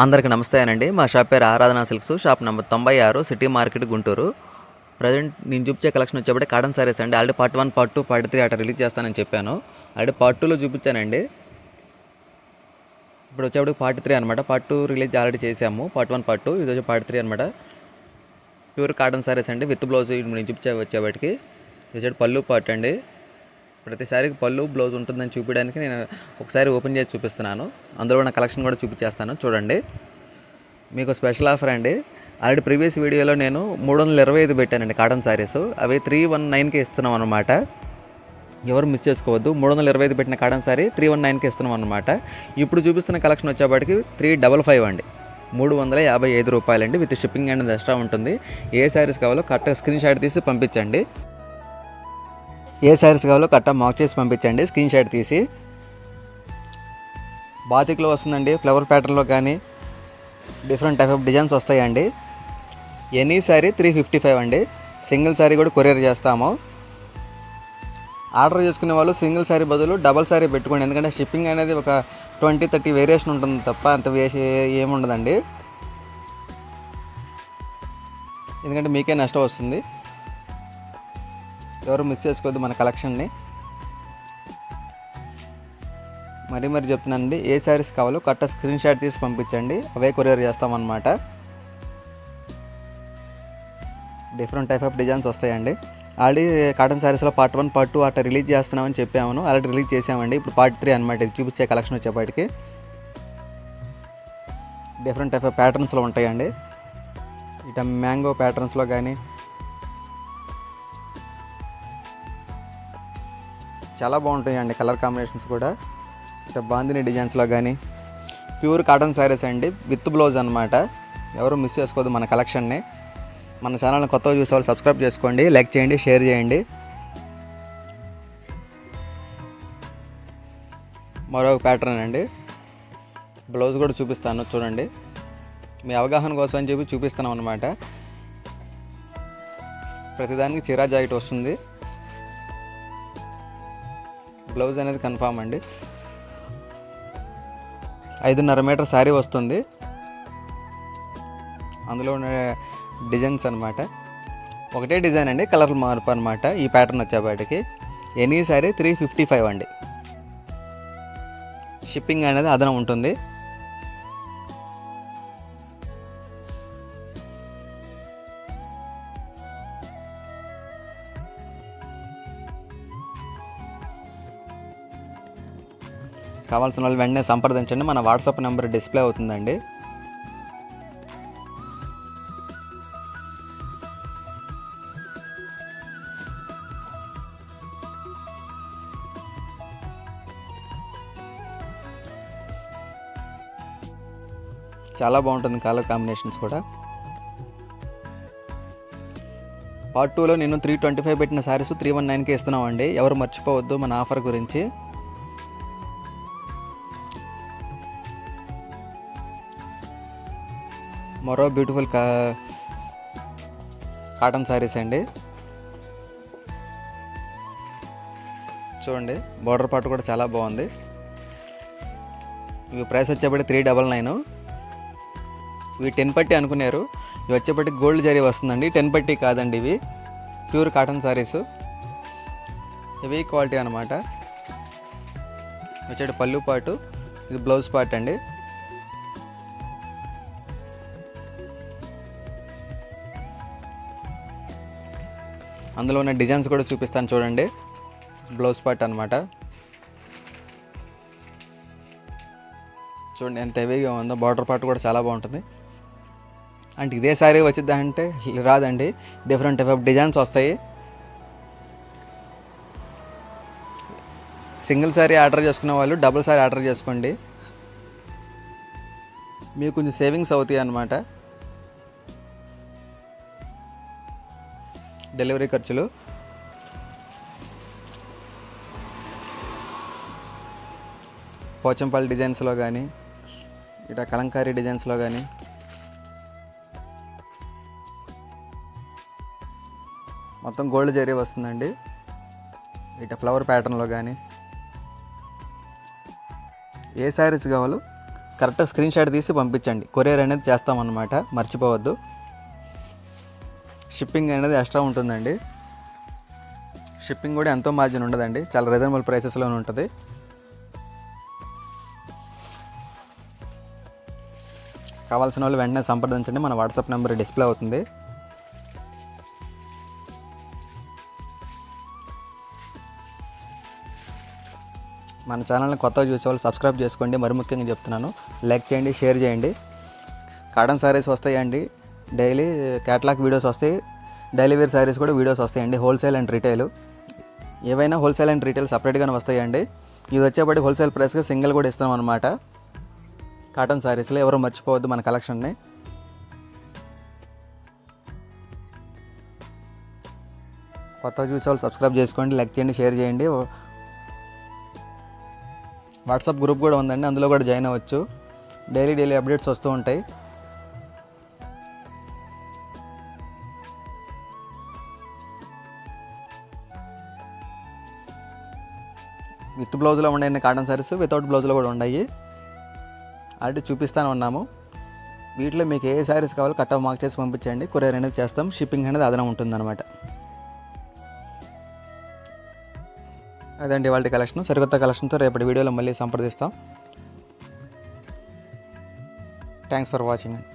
అందరికి నమస్తేనండి మా షాప్ పేరు ఆరాధనా సిల్క్స్. షాప్ నెంబర్ తొంభై ఆరు సిటీ మార్కెట్ గుంటూరు. ప్రజెంట్ నేను చూపించే కలెక్షన్ వచ్చేప్పుడు కాటన్ సారీస్ అండి. Already part one part two part three అట్లా రిలీజ్ చేస్తానని చెప్పాను. ఆల్రెడీ పార్ట్ టూలో చూపించానండి. ఇప్పుడు వచ్చేప్పటికి పార్ట్ త్రీ అనమాట పార్ట్ టూ రిలీజ్ ఆల్రెడీ చేసాము పార్ట్ వన్ పార్ట్ టూ ఇది వచ్చి పార్ట్ త్రీ అనమాట ప్యూర్ కాటన్ సారీస్ అండి. విత్ బ్లౌజ్ నేను చూపించే వచ్చేవాటికి ఇది వచ్చేటి పళ్ళు పార్ట్ అండి. ప్రతిసారికి పళ్ళు బ్లౌజ్ ఉంటుందని చూపించడానికి నేను ఒకసారి ఓపెన్ చేసి చూపిస్తున్నాను. అందులో ఉన్న కలెక్షన్ కూడా చూపించేస్తాను. చూడండి. మీకు స్పెషల్ ఆఫర్ అండి. ఆల్రెడీ ప్రీవియస్ వీడియోలో నేను మూడు వందల ఇరవై ఐదు పెట్టానండి కాటన్ శారీస్. అవి త్రీ వన్ నైన్కి ఇస్తున్నాం అనమాట ఎవరు మిస్ చేసుకోవద్దు. మూడు వందల ఇరవై ఐదు పెట్టిన కాటన్ సారీ త్రీ వన్ నైన్కి ఇస్తున్నాం అనమాట ఇప్పుడు చూపిస్తున్న కలెక్షన్ వచ్చేప్పటికి త్రీ డబల్ ఫైవ్ అండి. మూడు వందల యాభై ఐదు రూపాయలండి విత్ షిప్పింగ్ అండ్ ఎక్స్ట్రా ఉంటుంది. ఏ శారీస్ కావాలో కరెక్ట్గా స్క్రీన్ షాట్ తీసి పంపించండి. ఏ శారీస్ కావాలో కరెక్ట్గా మాక్ చేసి పంపించండి స్క్రీన్ షాట్ తీసి. బాతిక్లో వస్తుందండి ఫ్లవర్ ప్యాటర్న్లో కానీ డిఫరెంట్ టైప్ ఆఫ్ డిజైన్స్ వస్తాయండి. Any sari three fifty five అండి. సింగిల్ శారీ కూడా కొరియర్ చేస్తాము. ఆర్డర్ చేసుకునే వాళ్ళు సింగిల్ శారీ బదులు డబల్ శారీ పెట్టుకోండి. ఎందుకంటే షిప్పింగ్ అనేది ఒక ట్వంటీ థర్టీ వేరియేషన్ ఉంటుంది తప్ప అంత వేసి ఏముండదండి ఎందుకంటే మీకే నష్టం వస్తుంది. ఎవరు మిస్ చేసుకోవద్దు మన కలెక్షన్ని. మరీ మరి చెప్తున్నానండి ఏ శారీస్ కావాలో కట్ట స్క్రీన్ షాట్ తీసి పంపించండి అవే కొరియర్ చేస్తామన్నమాట. డిఫరెంట్ టైప్ ఆఫ్ డిజైన్స్ వస్తాయండి. ఆల్రెడీ కాటన్ శారీస్లో పార్ట్ వన్ పార్ట్ టూ అట్లా రిలీజ్ చేస్తున్నామని చెప్పాము. ఆల్రెడీ రిలీజ్ చేసామండి. ఇప్పుడు పార్ట్ త్రీ అనమాట ఇది చూపించే కలెక్షన్ వచ్చేపాటికి. డిఫరెంట్ టైప్ ఆఫ్ ప్యాటర్న్స్లో ఉంటాయండి. ఇట మ్యాంగో ప్యాటర్న్స్లో కానీ చాలా బాగుంటాయండి కలర్ కాంబినేషన్స్ కూడా. ఇట్లా బాందిని డిజైన్స్లో కానీ ప్యూర్ కాటన్ శారీస్ అండి విత్ బ్లౌజ్ అనమాట ఎవరు మిస్ చేసుకోవద్దు మన కలెక్షన్ని. మన ఛానల్ని కొత్తగా చూసే వాళ్ళు సబ్స్క్రైబ్ చేసుకోండి లైక్ చేయండి షేర్ చేయండి. మరొక ప్యాటర్న్ అండి. బ్లౌజ్ కూడా చూపిస్తాను చూడండి. మీ అవగాహన కోసం అని చెప్పి చూపిస్తున్నాం అనమాట ప్రతిదానికి చీరా జాకెట్ వస్తుంది. బ్లౌజ్ అనేది కన్ఫామ్ అండి. ఐదున్నర మీటర్ శారీ వస్తుంది. అందులో ఉన్న డిజైన్స్ అనమాట ఒకటే డిజైన్ అండి కలర్ మార్పు అనమాట ఈ ప్యాటర్న్ వచ్చేపాటికి. Any sari three fifty five అండి. షిప్పింగ్ అనేది అదనం ఉంటుంది. కావాల్సిన వాళ్ళు వెంటనే సంప్రదించండి. మన వాట్సాప్ నెంబర్ డిస్ప్లే అవుతుందండి. చాలా బాగుంటుంది కలర్ కాంబినేషన్స్ కూడా. పార్ట్ టూలో నేను త్రీ ట్వంటీ ఫైవ్ పెట్టిన శారీస్ త్రీ వన్ నైన్కి ఇస్తున్నామండి. ఎవరు మర్చిపోవద్దు మన ఆఫర్ గురించి. మరో బ్యూటిఫుల్ కా కాటన్ శారీస్ అండి. చూడండి బార్డర్ పార్ట్ కూడా చాలా బాగుంది. ఇవి ప్రైస్ వచ్చేప్పటికి త్రీ డబల్ నైన్. ఇవి టెన్ పట్టి అనుకున్నారు. ఇవి వచ్చేప్పటికి గోల్డ్ జరీ వస్తుందండి. టెన్ పట్టి కాదండి ఇవి. Pure cotton saris. ఇవి క్వాలిటీ అనమాట వచ్చేటి పళ్ళు పాటు. ఇది బ్లౌజ్ పార్ట్ అండి. అందులో ఉన్న డిజైన్స్ కూడా చూపిస్తాను చూడండి. బ్లౌజ్ పార్ట్ అనమాట చూడండి ఎంత హెవీగా ఉందో బార్డర్ పార్ట్ కూడా చాలా బాగుంటుంది. అంటే ఇదే శారీ వచ్చిందా అంటే రాదండి డిఫరెంట్ టైప్ ఆఫ్ డిజైన్స్ వస్తాయి. సింగిల్ సారీ ఆర్డర్ చేసుకునే వాళ్ళు డబుల్ సారీ ఆర్డర్ చేసుకోండి. మీకు కొంచెం సేవింగ్స్ అవుతాయి అన్నమాట. డెలివరీ ఖర్చులు? పోచంపల్లి డిజైన్స్లో కానీ ఇట కలంకారీ డిజైన్స్లో కానీ మొత్తం గోల్డ్ జరీ వస్తుందండి. ఇట ఫ్లవర్ ప్యాటర్న్లో కానీ ఏ శారీస్ కావాలో కరెక్ట్గా స్క్రీన్ షాట్ తీసి పంపించండి. కొరియర్ అనేది చేస్తామన్నమాట. మర్చిపోవద్దు. షిప్పింగ్ అనేది ఎక్స్ట్రా ఉంటుందండి. షిప్పింగ్ కూడా ఎంతో మార్జిన్ ఉండదండి. చాలా రీజనబుల్ ప్రైసెస్లోనే ఉంటుంది. కావాల్సిన వాళ్ళు వెంటనే సంప్రదించండి. మన వాట్సాప్ నెంబర్ డిస్ప్లే అవుతుంది. మన ఛానల్ని కొత్తగా చూసే వాళ్ళు సబ్స్క్రైబ్ చేసుకోండి. మరి ముఖ్యంగా చెప్తున్నాను లైక్ చేయండి షేర్ చేయండి. కాటన్ సారీస్ వస్తాయండి. డైలీ క్యాటలాగ్ వీడియోస్ వస్తాయి. డైలీ వేర్ శారీస్ కూడా వీడియోస్ వస్తాయండి. Wholesale and retail. ఏవైనా హోల్సేల్ అండ్ రీటైల్ సపరేట్గానే వస్తాయండి. ఇది వచ్చేప్పటి హోల్సేల్ ప్రైస్గా సింగిల్ కూడా ఇస్తాం అనమాట కాటన్ శారీస్లో ఎవరు మర్చిపోవద్దు మన కలెక్షన్ని. కొత్తగా చూసే వాళ్ళు సబ్స్క్రైబ్ చేసుకోండి లైక్ చేయండి షేర్ చేయండి. వాట్సాప్ గ్రూప్ కూడా ఉందండి అందులో కూడా జాయిన్ అవ్వచ్చు. డైలీ డైలీ అప్డేట్స్ వస్తూ ఉంటాయి. విత్ బ్లౌజ్లో ఉండే కాటన్ సారీస్ వితౌట్ బ్లౌజ్లో కూడా ఉన్నాయి ఆల్రెడీ చూపిస్తానే ఉన్నాము. వీటిలో మీకు ఏ శారీస్ కావాలో కట్ ఆఫ్ మార్క్ చేసి పంపించండి. కొరియర్ అనేది చేస్తాం. షిప్పింగ్ అనేది అదనం ఉంటుందన్నమాట. అదండి వాళ్ళ కలెక్షన్ సరికొత్త కలెక్షన్తో రేపటి వీడియోలో మళ్ళీ సంప్రదిస్తాం. థ్యాంక్స్ ఫర్ వాచింగ్ అండి